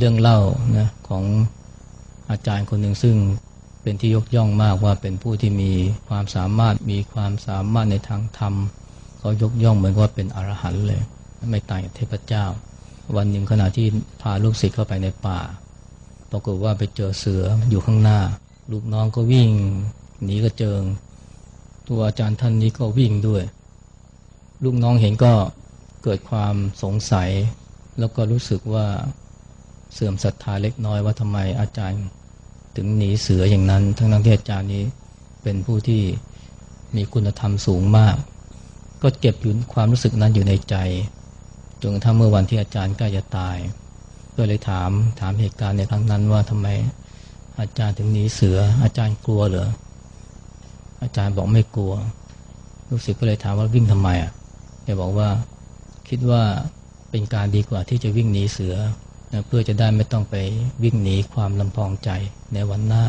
เรื่องเล่านะของอาจารย์คนหนึ่งซึ่งเป็นที่ยกย่องมากว่าเป็นผู้ที่มีความสามารถมีความสามารถในทางธรรมเขายกย่องเหมือนว่าเป็นอรหันต์เลย ไม่ต่างจากเทพเจ้า วันหนึ่งขณะที่พาลูกศิษย์เข้าไปในป่าปรากฏว่าไปเจอเสืออยู่ข้างหน้า ลูกน้องก็วิ่งหนีกระเจิง ตัวอาจารย์ท่านนี้ก็วิ่งด้วย ลูกน้องเห็นก็เกิดความสงสัย แล้วก็รู้สึกว่า เสื่อมศรัทธาเล็กน้อยว่าทำไมอาจารย์ถึงหนีเสืออย่างนั้น ทั้งนั้นที่อาจารย์นี้เป็นผู้ที่มีคุณธรรมสูงมาก ก็เก็บอยู่ความรู้สึกนั้นอยู่ในใจจนกระทั่งเมื่อวันที่อาจารย์ใกล้จะตาย ก็เลยถามถามเหตุการณ์ในครั้งนั้นว่าทำไมอาจารย์ถึงหนีเสือ อาจารย์กลัวเหรออาจารย์บอกไม่กลัว ลูกศิษย์ก็เลยถามว่าวิ่งทำไมอะแกบอกว่าคิดว่าเป็นการดีกว่าที่จะวิ่งหนีเสือ นะเพื่อจะได้ไม่ต้องไปวิ่งหนีความลำพองใจในวันหน้า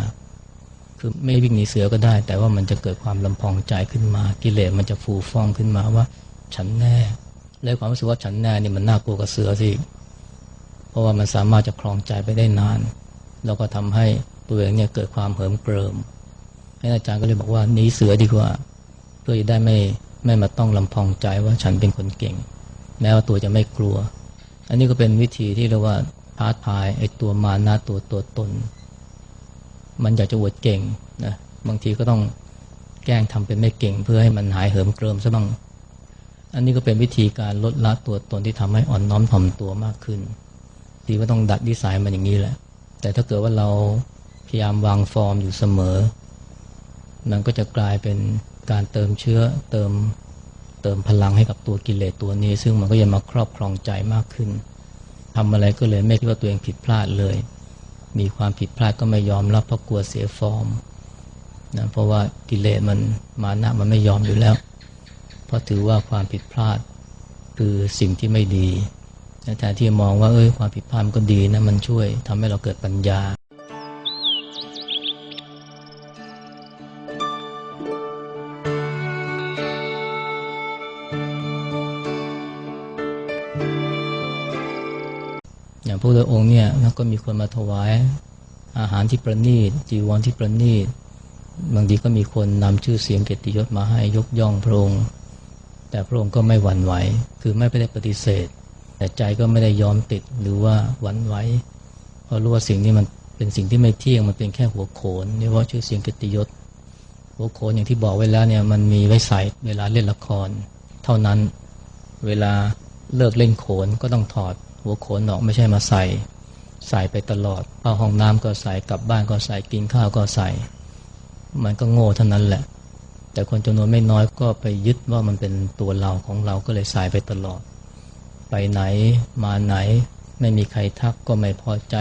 คือไม่วิ่งหนีเสือก็ได้ แต่ว่ามันจะเกิดความลำพองใจขึ้นมา กิเลสมันจะฟูฟ่องขึ้นมาว่า ฉันแน่ และความรู้สึกว่าฉันแน่นี่มันน่ากลัวกับเสือสิเพราะว่ามันสามารถจะคลองใจไปได้นาน แล้วก็ทำให้ตัวเองเนี่ยเกิดความเหิมเกริมให้อาจารย์ก็เลยบอกว่าหนีเสือดีกว่า เพื่อจะได้ไม่ไม่มาต้องลำพองใจว่าฉันเป็นคนเก่ง แม้ว่าตัวจะไม่กลัว อันนี้ก็เป็นวิธีที่เรียกว่าท้าทายไอ้ตัวมานะตัวตัวตน มันอยากจะอวดเก่งนะบางทีก็ต้องแกล้งทำเป็นไม่เก่ง เพื่อให้มันหายเหิมเกริมซะบ้าง อันนี้ก็เป็นวิธีการลดละตัวตนที่ทำให้อ่อนน้อมถ่อมตัวมากขึ้นทีก็ต้องดัดนิสัยมันอย่างนี้แหละ แต่ถ้าเกิดว่าเราพยายามวางฟอร์มอยู่เสมอ มันก็จะกลายเป็นการเติมเชื้อเติมเติมพลังให้กับตัวกิเลสตัวนี้ ซึ่งมันก็ยังมาครอบครองใจมากขึ้น ทำอะไรก็เลยไม่คิดว่าตัวเองผิดพลาดเลย มีความผิดพลาดก็ไม่ยอมรับเพราะกลัวเสียฟอร์มนะเพราะว่ากิเลสมันมานะมันไม่ยอมอยู่แล้ว เพราะถือว่าความผิดพลาดคือสิ่งที่ไม่ดีแต่ที่มองว่าเอ้ยความผิดพลาดมันก็ดีนะมันช่วยทำให้เราเกิดปัญญา พระพุทธองค์เนี่ยก็มีคนมาถวายอาหารที่ประณีตจีวรที่ประณีตบางทีก็มีคนนำชื่อเสียงเกียรติยศมาให้ยกย่องพระองค์ แต่พระองค์ก็ไม่หวั่นไหว คือไม่ได้ปฏิเสธ แต่ใจก็ไม่ได้ยอมติดหรือว่าหวั่นไหวเพราะรู้ว่าสิ่งนี้มันเป็นสิ่งที่ไม่เที่ยงมันเป็นแค่หัวโขนนี่ว่าชื่อเสียงเกียรติยศ หัวโขนอย่างที่บอกไว้แล้วเนี่ยมันมีไว้ใส่เวลาเล่นละคร เท่านั้นเวลาเลิกเล่นโขนก็ต้องถอด หัวโขนออกไม่ใช่มาใส่ ใส่ไปตลอดเข้าห้องน้ำก็ใส่กลับบ้านก็ใส่กินข้าวก็ใส่ มันก็โง่เท่านั้นแหละ แต่คนจำนวนไม่น้อยก็ไปยึดว่ามันเป็นตัวเราของเราก็เลยใส่ไปตลอด ไปไหนมาไหน ไม่มีใครทักก็ไม่พอใจ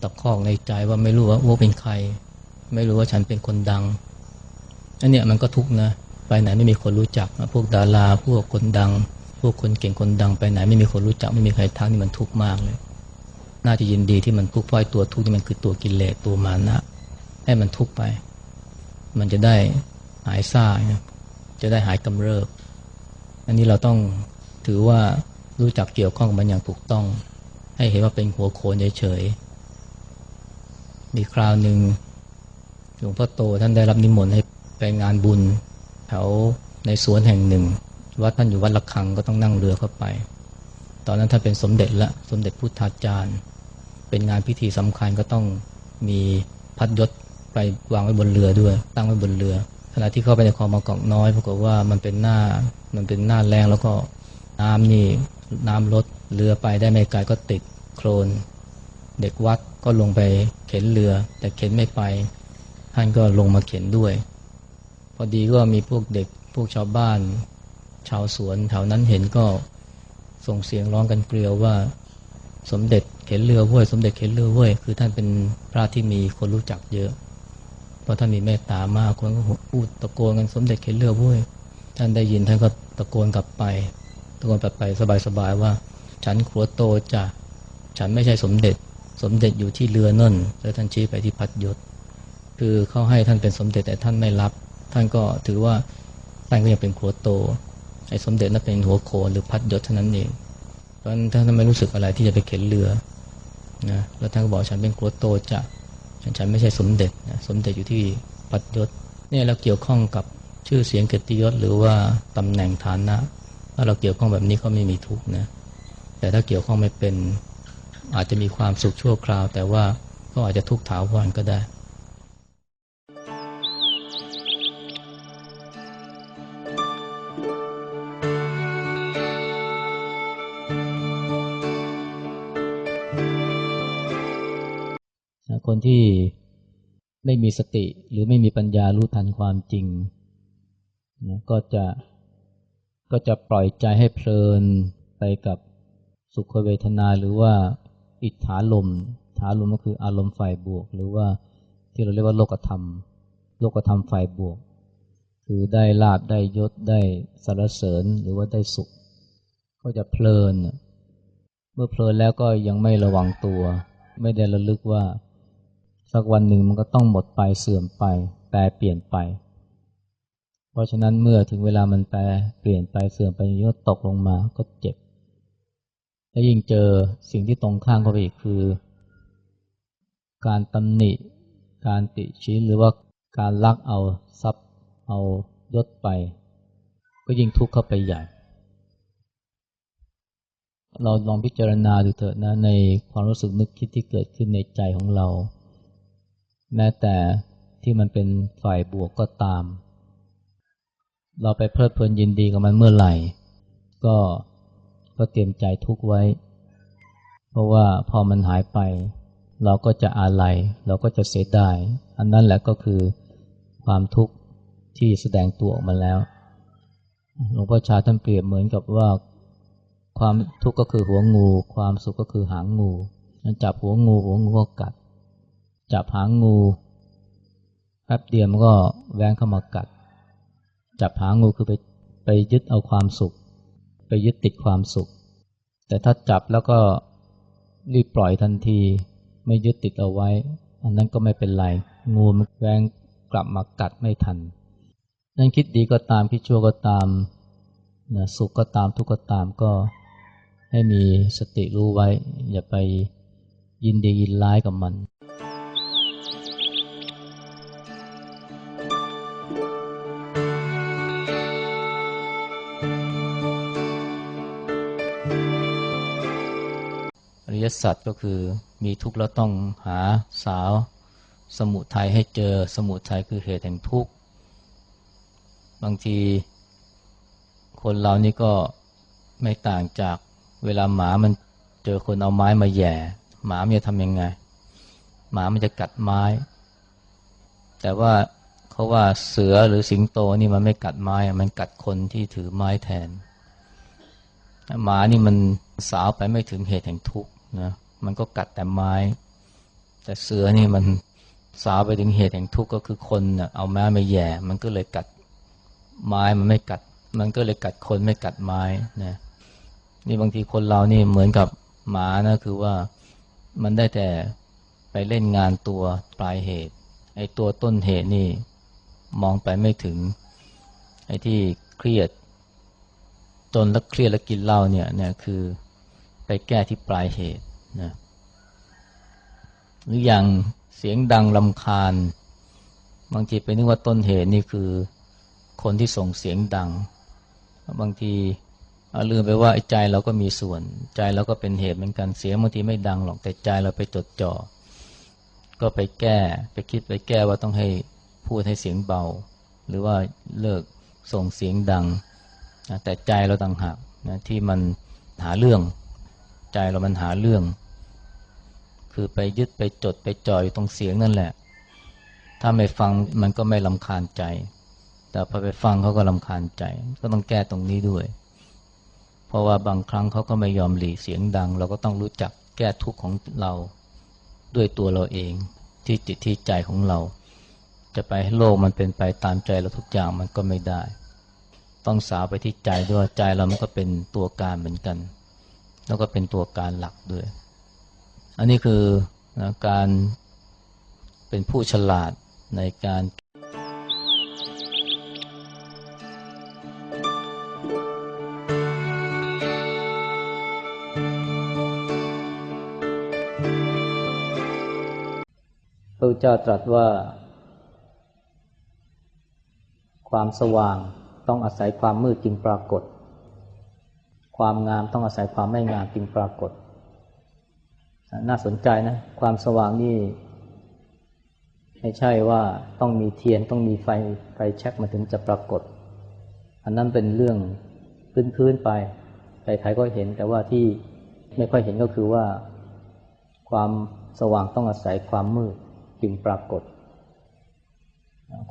ตะคอกในใจว่าไม่รู้ว่าโอ้เป็นใคร ไม่รู้ว่าฉันเป็นคนดังอันเนี้ยมันก็ทุกข์นะไปไหนไม่มีคนรู้จักพวกดาราพวกคนดัง พวกคนเก่งคนดังไปไหน ไม่มีคนรู้จักไม่มีใครทักนี่มันทุกข์มากเลย น่าจะยินดีที่มันทุกข์เพราะตัวทุกข์นี่มันคือตัวกิเลสตัวมานะ ให้มันทุกข์ไป มันจะได้หายซ่าจะได้หายกำเริบ อันนี้เราต้องถือว่ารู้จักเกี่ยวข้องกับมันอย่างถูกต้อง ให้เห็นว่าเป็นหัวโขนเฉยๆมีคราวหนึ่งหลวงพ่อโตท่านได้รับนิมนต์ให้ไปงานบุญแถวในสวนแห่งหนึ่ง วัดท่านอยู่วัดละคังก็ต้องนั่งเรือเข้าไป ตอนนั้นท่านเป็นสมเด็จละสมเด็จพุทธาจารย์ เป็นงานพิธีสำคัญก็ต้องมีพัดยศไปวางไว้บนเรือด้วย ตั้งไว้บนเรือ ขณะที่เข้าไปในคลองมากอกน้อยปรากฏว่ามันเป็นหน้ามันเป็นหน้าแรงแล้วก็น้ำนี่น้ำลดเรือไปได้ไม่ไกลก็ติดโคลน เด็กวัดก็ลงไปเข็นเรือ แต่เข็นไม่ไป ท่านก็ลงมาเข็นด้วย พอดีก็มีพวกเด็กพวกชาวบ้าน ชาวสวนแถวนั้นเห็นก็ส่งเสียงร้องกันเกลียวว่า สมเด็จเข็นเรือห้ยสมเด็จเข็นเรือห้ยคือท่านเป็นพระที่มีคนรู้จักเยอะ เพราะท่านมีเมตตามากคนก็พูดตะโกนกันสมเด็จเข็นเรือห้ยท่านได้ยินท่านก็ตะโกนกลับไปตะโกนกลับไปสบายๆว่า ฉันขัวโตจ้ะฉันไม่ใช่สมเด็จ สมเด็จอยู่ที่เรือนั่นแล้วท่านชี้ไปที่พัดยศ คือเขาให้ท่านเป็นสมเด็จแต่ท่านไม่รับ ท่านก็ถือว่าท่านก็ยังเป็นขัวโต อ้สมเด็จนั้นเป็นหัวโขนหรือพัดยศเท่านั้นเองเพราะฉะนั้นท่านไม่รู้สึกอะไรที่จะไปเข็นเรือนะแล้วท่านก็บอกฉันเป็นโกโตจะฉันฉันไม่ใช่สมเด็จนะสมเด็จอยู่ที่ปัจยศเนี่ยเราเกี่ยวข้องกับชื่อเสียงเกียรติยศหรือว่าตำแหน่งฐานะถ้าเราเกี่ยวข้องแบบนี้ก็ไม่มีทุกข์นะแต่ถ้าเกี่ยวข้องไม่เป็นอาจจะมีความสุขชั่วคราว แต่ว่าก็อาจจะทุกข์ถาวรก็ได้ คนที่ไม่มีสติหรือไม่มีปัญญารู้ทันความจริงนะก็จะก็จะปล่อยใจให้เพลินไปกับสุขเวทนาหรือว่าอิทธาลมฐาลมก็คืออารมณ์ฝ่ายบวก หรือว่าที่เราเรียกว่าโลกธรรม โลกธรรมฝ่ายบวก คือได้ลาบได้ยศได้สรรเสริญหรือว่าได้สุข ก็จะเพลิน เมื่อเพลินแล้วก็ยังไม่ระวังตัว ไม่ได้ระลึกว่า สักวันหนึ่งมันก็ต้องหมดไปเสื่อมไป แปรเปลี่ยนไป เพราะฉะนั้นเมื่อถึงเวลามันแปรเปลี่ยนไปเสื่อมไปก็ตกลงมาก็เจ็บ และยิ่งเจอสิ่งที่ตรงข้ามเข้าไปอีกคือ การตำหนิ การติชินหรือว่าการลักเอาทรัพย์ เอายศไป ก็ยิ่งทุกข์เข้าไปใหญ่ เราลองพิจารณาดูเถอะนะในความรู้สึกนึกคิดที่เกิดขึ้นในใจของเรา แม้แต่ที่มันเป็นฝ่ายบวกก็ตาม เราไปเพลิดเพลินยินดีกับมันเมื่อไหร่ ก็ก็เตรียมใจทุกไว้ เพราะว่าพอมันหายไป เราก็จะอาลัยเราก็จะเสียดายอันนั้นแหละก็คือความทุกข์ที่แสดงตัวออกมาแล้วหลวงพ่อชาท่านเปรียบเหมือนกับว่า ความทุกข์ก็คือหัวงู ความสุขก็คือหางงูมันจับหัวงูหัวงูก็กัด จับหางงูแป๊บเดียวมันก็แว้งเข้ามากัด จับหางงูคือไปไปยึดเอาความสุข ไปยึดติดความสุข แต่ถ้าจับแล้วก็รีบปล่อยทันที ไม่ยึดติดเอาไว้ อันนั้นก็ไม่เป็นไร งูมันแว้งกลับมากัดไม่ทัน นั่นคิดดีก็ตามคิดชั่วก็ตามนะสุขก็ตามทุกข์ก็ตามก็ให้มีสติรู้ไว้ อย่าไปยินดียินร้ายกับมัน ยสัจก็คือมีทุกข์แล้วต้องหาสาว สมุทัยให้เจอสมุทัยคือเหตุแห่งทุกข์บางทีคนเรานี่ก็ไม่ต่างจากเวลาหมามันเจอคนเอาไม้มาแย่ หมามันจะทำยังไง หมามันจะกัดไม้ แต่ว่าเขาว่าเสือหรือสิงโตนี่มันไม่กัดไม้ มันกัดคนที่ถือไม้แทน หมานี่มันสาวไปไม่ถึงเหตุแห่งทุกข์ นะมันก็กัดแต่ไม้ แต่เสือนี่มันสาวไปถึงเหตุแห่งทุกข์ก็คือคนนะเอาไม้มาแย่ มันก็เลยกัดไม้มันไม่กัด มันก็เลยกัดคนไม่กัดไม้นะนี่บางทีคนเรานี่เหมือนกับหมานะคือว่ามันได้แต่ไปเล่นงานตัวปลายเหตุไอ้ตัวต้นเหตุนี่มองไปไม่ถึง ไอ้ที่เครียด จนแล้วเครียดแล้วกินเหล้าเนี่ยเนี่ยคือ ไปแก้ที่ปลายเหตุนะหรืออย่างเสียงดังลำคาญ บางทีไปนึกว่าต้นเหตุนี่คือคนที่ส่งเสียงดัง บางทีลืมไปว่าใจเราก็มีส่วน ใจเราก็เป็นเหตุเหมือนกันเสียงบางทีไม่ดังหรอกแต่ใจเราไปจดจ่อก็ไปแก้ไปคิดไปแก้ว่าต้องให้พูดให้เสียงเบา หรือว่าเลิกส่งเสียงดัง แต่ใจเราต่างหากนะที่มันหาเรื่อง ใจเรามันหาเรื่อง คือไปยึดไปจดไปจ่อยตรงเสียงนั่นแหละ ถ้าไม่ฟังมันก็ไม่ลำคาญใจ แต่พอไปฟังเขาก็ลำคาญใจ ก็ต้องแก้ตรงนี้ด้วย เพราะว่าบางครั้งเขาก็ไม่ยอมหลีเสียงดัง เราก็ต้องรู้จักแก้ทุกข์ของเราด้วยตัวเราเองที่จิตที่ใจของเรา จะไปให้โลกมันเป็นไปตามใจเราทุกอย่างมันก็ไม่ได้ ต้องสาวไปที่ใจด้วยใจเรามันก็เป็นตัวการเหมือนกัน แล้วก็เป็นตัวการหลักด้วย อันนี้คือนะการเป็นผู้ฉลาดในการพระเจ้าตรัสว่า ความสว่างต้องอาศัยความมืดจึงปรากฏ ความงามต้องอาศัยความไม่งามจึงปรากฏ น่าสนใจนะ ความสว่างนี่ไม่ใช่ว่าต้องมีเทียนต้องมีไฟไฟแช็กมาถึงจะปรากฏ อันนั้นเป็นเรื่องพื้นๆไปใครๆก็เห็นแต่ว่าที่ไม่ค่อยเห็นก็คือว่า ความสว่างต้องอาศัยความมืดจึงปรากฏ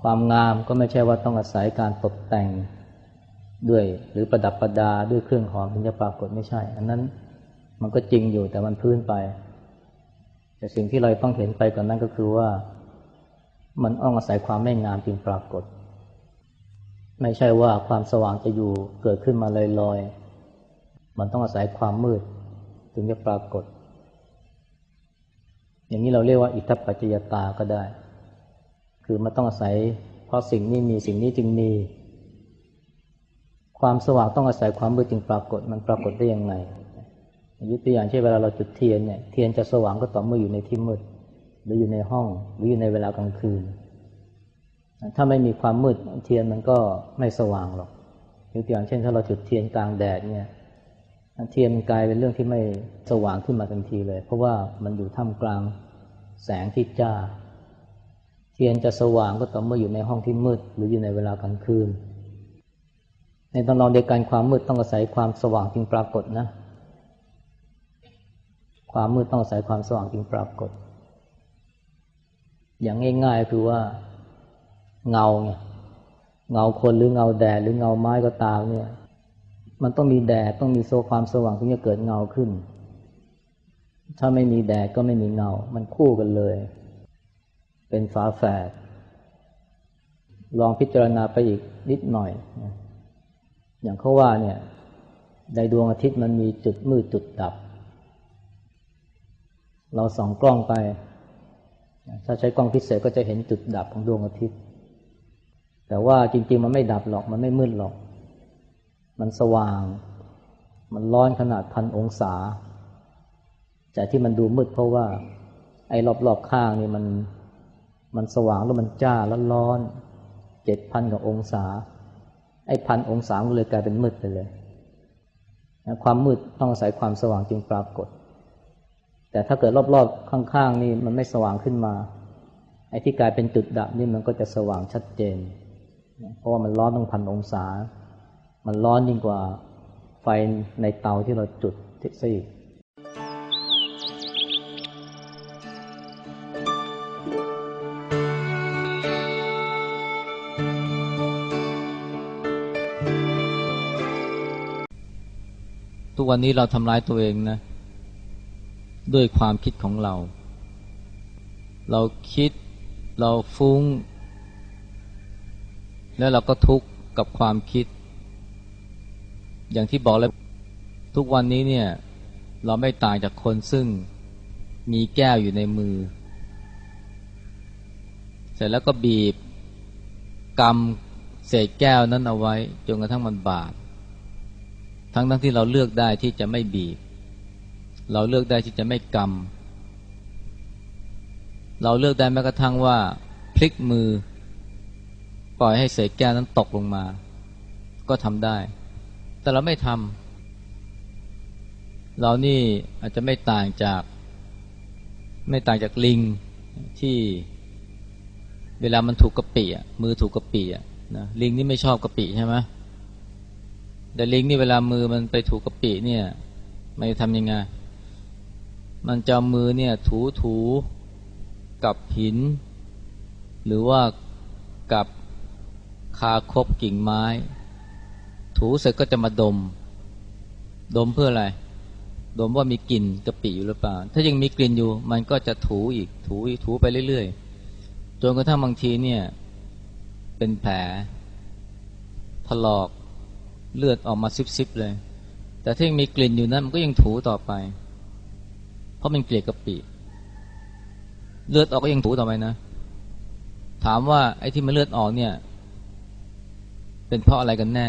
ความงามก็ไม่ใช่ว่าต้องอาศัยการตกแต่ง ด้วย หรือประดับประดาด้วยเครื่องหอมถึงจะปรากฏไม่ใช่ อันนั้นมันก็จริงอยู่แต่มันพื้นไป แต่สิ่งที่เราต้องเห็นไปก่อนนั้นก็คือว่า มันต้องอาศัยความไม่งามจึงปรากฏ ไม่ใช่ว่าความสว่างจะอยู่เกิดขึ้นมาลอยๆมันต้องอาศัยความมืด ถึงจะปรากฏ อย่างนี้เราเรียกว่าอิทธปัจจยตาก็ได้ คือมันต้องอาศัย เพราะสิ่งนี้มีสิ่งนี้จึงมี ความสว่างต้องอาศัยความมืดจึงปรากฏมันปรากฏได้ยังไงยุตัวอย่างเช่นเวลาเราจุดเทียนเนี่ยเทียนจะสว่างก็ต่อเมื่ออยู่ในที่มืดหรืออยู่ในห้องหรืออยู่ในเวลากลางคืน ถ้าไม่มีความมืดเทียนมันก็ไม่สว่างหรอกยกตัวอย่างเช่น ถ้าเราจุดเทียนกลางแดดเนี่ยเทียนกลายเป็นเรื่องที่ไม่สว่างขึ้นมาทันทีเลย เพราะว่ามันอยู่ท่ามกลางแสงที่จ้า เทียนจะสว่างก็ต่อเมื่ออยู่ในห้องที่มืด หรืออยู่ในเวลากลางคืน ในตอนนอนเดียวกันความมืดต้องอาศัยความสว่างจึงปรากฏนะ ความมืดต้องอาศัยความสว่างจึงปรากฏ อย่างง่ายๆคือว่าเงาไงเงาคนหรือเงาแดดหรือเงาไม้ก็ตามเนี่ย มันต้องมีแดดต้องมีโซความสว่างถึงจะเกิดเงาขึ้น ถ้าไม่มีแดดก็ไม่มีเงา มันคู่กันเลย เป็นฝาแฝดลองพิจารณาไปอีกนิดหน่อย อย่างเขาว่าเนี่ยในดวงอาทิตย์มันมีจุดมืดจุดดับ เราส่องกล้องไป ถ้าใช้กล้องพิเศษก็จะเห็นจุดดับของดวงอาทิตย์ แต่ว่าจริง ๆ มันไม่ดับหรอกมันไม่มืดหรอก มันสว่าง มันร้อนขนาดพันองศาแต่ที่มันดูมืดเพราะว่า ไอ้รอบๆข้างนี่มันมันสว่างแล้วมันจ้าแล้วร้อนเจ็ดพันกว่าองศา ไอ้พันองศาก็เลยกลายเป็นมืดไปเลยนะความมืดต้องอาศัยความสว่างจึงปรากฏ แต่ถ้าเกิดรอบๆข้างๆนี่มันไม่สว่างขึ้นมา ไอ้ที่กลายเป็นจุดดับนี่มันก็จะสว่างชัดเจน เพราะว่ามันร้อนต้องพันองศา มันร้อนยิ่งกว่าไฟในเตาที่เราจุดซะอีก วันนี้เราทำร้ายตัวเองนะ ด้วยความคิดของเรา เราคิดเราฟุ้ง แล้วเราก็ทุกข์กับความคิด อย่างที่บอกแล้วทุกวันนี้เนี่ย เราไม่ต่างจากคนซึ่งมีแก้วอยู่ในมือ เสร็จแล้วก็บีบกำเศษแก้วนั้นเอาไว้จนกระทั่งมันบาด ทั้งทั้งที่เราเลือกได้ที่จะไม่บีบ เราเลือกได้ที่จะไม่กำ เราเลือกได้แม้กระทั่งว่า พลิกมือ ปล่อยให้เศษแก้วนั้นตกลงมา ก็ทำได้ แต่เราไม่ทำ เรานี่อาจจะไม่ต่างจาก ไม่ต่างจากลิงที่เวลามันถูกกระปิอะมือถูกกระปิอะนะลิงนี่ไม่ชอบกระปิใช่ไหม แต่ลิงนี่เวลามือมันไปถูกกระปิเนี่ย มันจะทำยังไง มันจะมือเนี่ยถูถูกับหิน หรือว่ากับคาคบกิ่งไม้ ถูเสร็จก็จะมาดม ดมเพื่ออะไร ดมว่ามีกลิ่นกะปิอยู่หรือเปล่า ถ้ายังมีกลิ่นอยู่ มันก็จะถูอีกถูถูไปเรื่อยๆจนกระทั่งบางทีเนี่ย เป็นแผลถลอก เลือดออกมาซิบๆเลย แต่ถ้ายังมีกลิ่นอยู่นั้นมันก็ยังถูต่อไป เพราะมันเกลียดกะปิเลือดออกก็ยังถูต่อไปนะ ถามว่าไอ้ที่มันเลือดออกเนี่ย เป็นเพราะอะไรกันแน่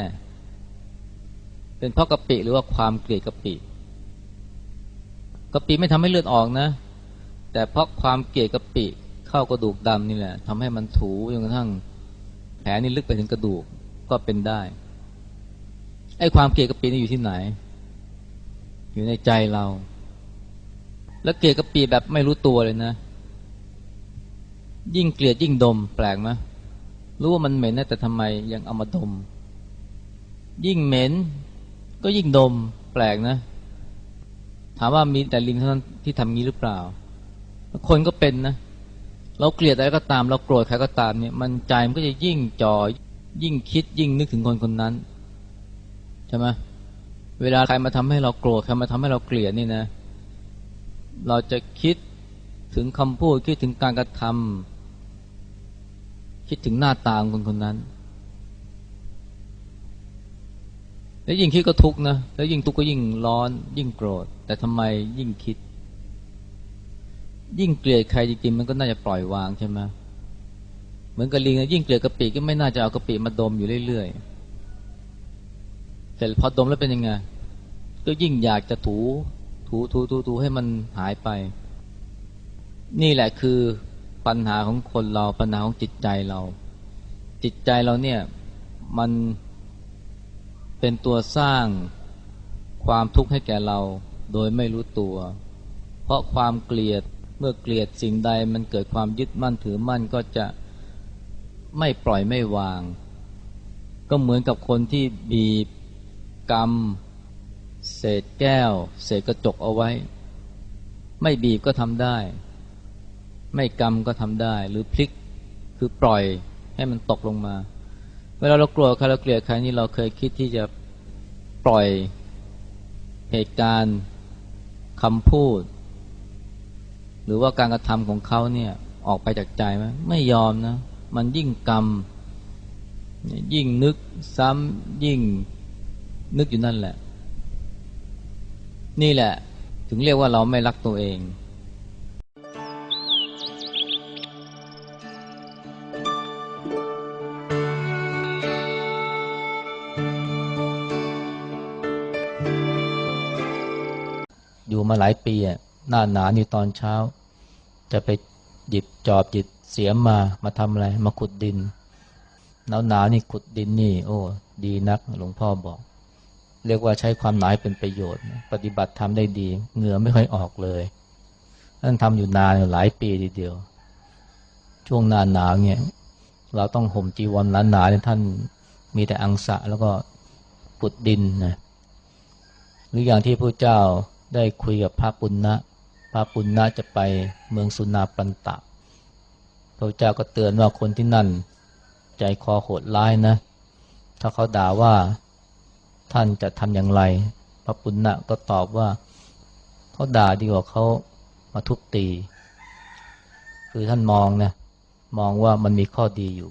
เป็นเพราะกะปิหรือว่าความเกลียดกะปิกะปิไม่ทำให้เลือดออกนะ แต่เพราะความเกลียดกะปิเข้ากระดูกดำนี่แหละทำให้มันถูจนกระทั่งแผลนี่ลึกไปถึงกระดูกก็เป็นได้ ไอ้ความเกลียดกระปีนี่อยู่ที่ไหน อยู่ในใจเรา แล้วเกลียดกระปีแบบไม่รู้ตัวเลยนะ ยิ่งเกลียดยิ่งดม แปลกไหมรู้ว่ามันเหม็นนะแต่ทำไมยังเอามาดม ยิ่งเหม็น ก็ยิ่งดม แปลกนะ ถามว่ามีแต่ลิงเท่านั้นที่ทำงี้หรือเปล่า คนก็เป็นนะ เราเกลียดอะไรก็ตาม เราโกรธใครก็ตามเนี่ย มันใจมันก็จะยิ่งจ่อยิ่งคิดยิ่งนึกถึงคนคนนั้น ช่ไหมเวลาใครมาทำให้เราโกรธใครมาทำให้เราเกลียดนี่นะ เราจะคิดถึงคำพูดคิดถึงการกระทำคิดถึงหน้าตาของคนคนนั้น แล้วยิ่งคิดก็ทุกข์นะแล้วยิ่งทุกข์ก็ยิ่งร้อน ยิ่งโกรธ แต่ทำไมยิ่งคิด ยิ่งเกลียดใครจริงๆมันก็น่าจะปล่อยวางใช่ไหมเหมือนกับลิงนะยิ่งเกลียดกะปิก็ไม่น่าจะเอากะปิมาดมอยู่เรื่อยๆ แต่พอดมแล้วเป็นยังไง ก็ยิ่งอยากจะถู ถูถูถูถูให้มันหายไป นี่แหละคือปัญหาของคนเราปัญหาของจิตใจเรา จิตใจเราเนี่ยมันเป็นตัวสร้างความทุกข์ให้แก่เราโดยไม่รู้ตัว เพราะความเกลียดเมื่อเกลียดสิ่งใดมันเกิดความยึดมั่นถือมั่นก็จะไม่ปล่อยไม่วาง ก็เหมือนกับคนที่บีบ กำเศษแก้ว เศษกระจกเอาไว้ ไม่บีบก็ทำได้ ไม่กำก็ทำได้ หรือพลิกคือปล่อยให้มันตกลงมา เวลาเรากลัวใครเราเกลียดใครนี่เราเคยคิดที่จะปล่อยเหตุการณ์คำพูด หรือว่าการกระทำของเขาเนี่ยออกไปจากใจไหมไม่ยอมนะ มันยิ่งกรรม ยิ่งนึกซ้ำยิ่ง นึกอยู่นั่นแหละ นี่แหละ ถึงเรียกว่าเราไม่รักตัวเองอยู่มาหลายปีอะหน้าหนานี่ตอนเช้า จะไปหยิบจอบหยิบเสียมมามาทำอะไร มาขุดดินหนาวหนาวนี่ขุดดินนี่ โอ้ ดีนักหลวงพ่อบอก เรียกว่าใช้ความหนาวเป็นประโยชน์ ปฏิบัติทำได้ดีเหงื่อไม่ค่อยออกเลยท่านทำอยู่นานหลายปีทีเดียว ช่วงหน้าหนาวเนี่ย เราต้องห่มจีวรหนาหนาเนี่ยท่านมีแต่อังสะแล้วก็ขุดดินนะหรืออย่างที่พระเจ้าได้คุยกับพระปุณณะพระปุณณะจะไปเมืองสุนาปันตะพระเจ้าก็เตือนว่าคนที่นั่น ใจคอโหดร้ายนะ ถ้าเขาด่าว่า ท่านจะทำอย่างไร พระปุณณะก็ตอบว่าเขาด่าดีกว่าเขามาทุบตี คือท่านมองนะมองว่ามันมีข้อดีอยู่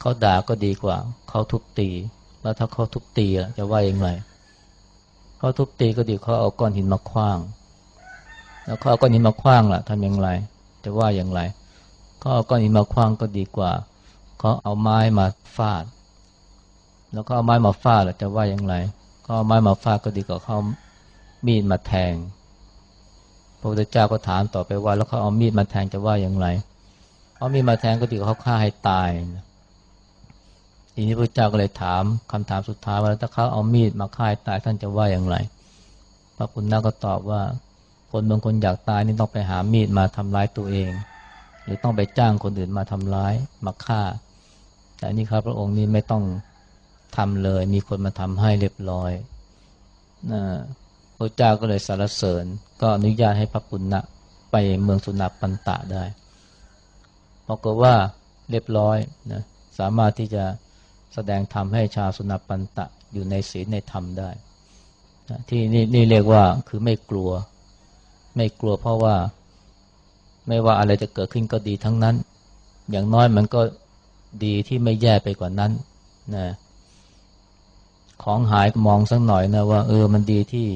เขาด่าก็ดีกว่า เขาทุบตี แล้วถ้าเขาทุบตีจะว่าอย่างไรเขาทุบตีก็ดีเขาเอาก้อนหินมาคว้าง แล้วเขาเอาก้อนหินมาคว้างล่ะทำอย่างไร จะว่าอย่างไรเขาเอาก้อนหินมาคว้างก็ดีกว่าเขาเอาไม้มาฟาด แล้วก็เอาไม้มาฟาดจะว่าอย่างไรเขาเอาไม้มาฟาดก็ดีกว่าเขามีดมาแทง พระพุทธเจ้าก็ถามต่อไปว่า แล้วเขาเอามีดมาแทงจะว่าอย่างไรเอามีดมาแทงก็ดีกว่าเขาฆ่าให้ตายนะทีนี้พระเจ้าก็เลยถามคำถามสุดท้ายว่าถ้าเขาเอามีดมาฆ่าตายท่านจะว่าอย่างไร พระปุณณะก็ตอบว่า คนบางคนอยากตายนี่ต้องไปหามีดมาทำร้ายตัวเอง หรือต้องไปจ้างคนอื่นมาทำร้ายมาฆ่า แต่นี่ครับพระองค์นี่ไม่ต้อง ทำเลย มีคนมาทำให้เรียบร้อยนะพระเจ้าก็เลยสรรเสริญ ก็อนุญาตให้พระปุณณะไปเมืองสุนัปันตะได้บอกก็ว่าเรียบร้อยนะสามารถที่จะแสดงธรรมให้ชาวสุนัปันตะอยู่ในศีลในธรรมได้นะที่นี่นี่เรียกว่าคือไม่กลัว ไม่กลัวเพราะว่า ไม่ว่าอะไรจะเกิดขึ้นก็ดีทั้งนั้น อย่างน้อยมันก็ดีที่ไม่แย่ไปกว่านั้นนะ ของหายมองสักหน่อยนะว่าเออมันดีที่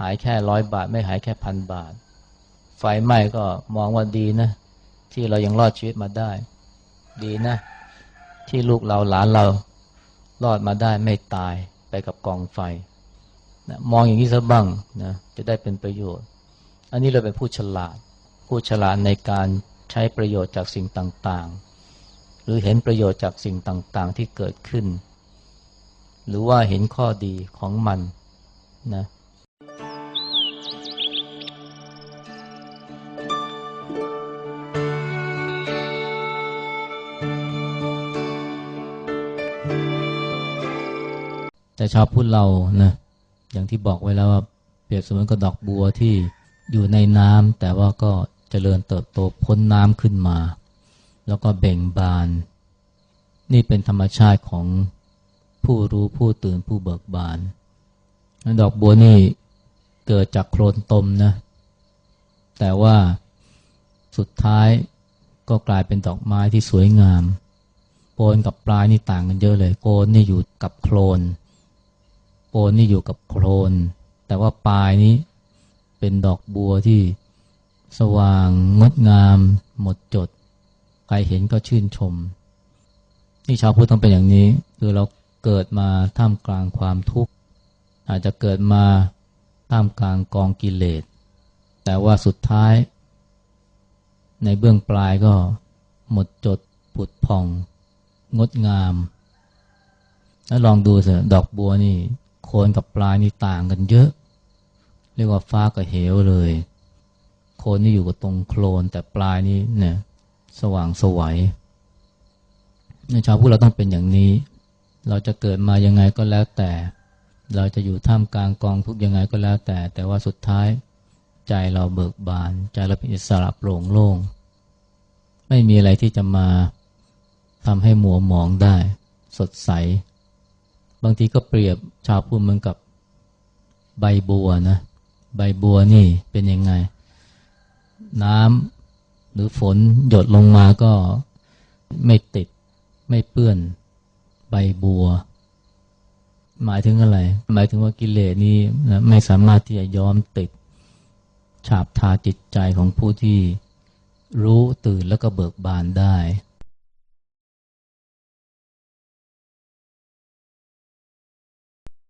หายแค่ร้อยบาท ไม่หายแค่พันบาท ไฟไหม้ก็มองว่าดีนะ ที่เรายังรอดชีวิตมาได้ ดีนะ ที่ลูกเราหลานเรารอดมาได้ไม่ตายไปกับกองไฟนะมองอย่างนี้ซะบ้างนะจะได้เป็นประโยชน์ อันนี้เราเป็นผู้ฉลาด ผู้ฉลาดในการใช้ประโยชน์จากสิ่งต่างๆ หรือเห็นประโยชน์จากสิ่งต่างๆที่เกิดขึ้น หรือว่าเห็นข้อดีของมันนะแต่ชาวพุทธเรานะอย่างที่บอกไว้แล้วว่าเปรียบเสมือนกับดอกบัวที่อยู่ในน้ำแต่ว่าก็เจริญเติบโตพ้นน้ำขึ้นมา แล้วก็เบ่งบาน นี่เป็นธรรมชาติของ ผู้รู้ผู้ตื่นผู้เบิกบาน ดอกบัวนี่เกิดจากโคลนตมนะ แต่ว่าสุดท้ายก็กลายเป็นดอกไม้ที่สวยงามโคนกับปลายนี่ต่างกันเยอะเลยโคนนี่อยู่กับโคลนโคนนี่อยู่กับโคลน แต่ว่าปลายนี้เป็นดอกบัวที่สว่างงดงาม หมดจด ใครเห็นก็ชื่นชม นี่ชาวพุทธต้องเป็นอย่างนี้ คือเรา เกิดมาท่ามกลางความทุกข์ อาจจะเกิดมาท่ามกลางกองกิเลส แต่ว่าสุดท้าย ในเบื้องปลายก็หมดจดผุดผ่อง งดงาม แล้วลองดูสิดอกบัวนี่ โคนกับปลายนี่ต่างกันเยอะ เรียกว่าฟ้ากับเหวเลย โคนนี่อยู่กับตรงโคลนแต่ปลายนี่เนี่ยสว่างสวัยในชาวพุทธเราต้องเป็นอย่างนี้ เราจะเกิดมายังไงก็แล้วแต่ เราจะอยู่ท่ามกลางกองทุกยังไงก็แล้วแต่ แต่ว่าสุดท้ายใจเราเบิกบาน ใจเราเป็นอิสระโปร่งโล่ง ไม่มีอะไรที่จะมาทำให้มัวหมองได้ สดใส บางทีก็เปรียบชาวพุทธเหมือนกับใบบัวนะ ใบบัวนี่เป็นยังไง น้ำหรือฝนหยดลงมาก็ไม่ติดไม่เปื้อน ใบบัว หมายถึงอะไร หมายถึงว่ากิเลสนี้นะไม่สามารถที่จะย้อมติด ฉาบทาจิตใจของผู้ที่รู้ตื่นแล้วก็เบิกบานได้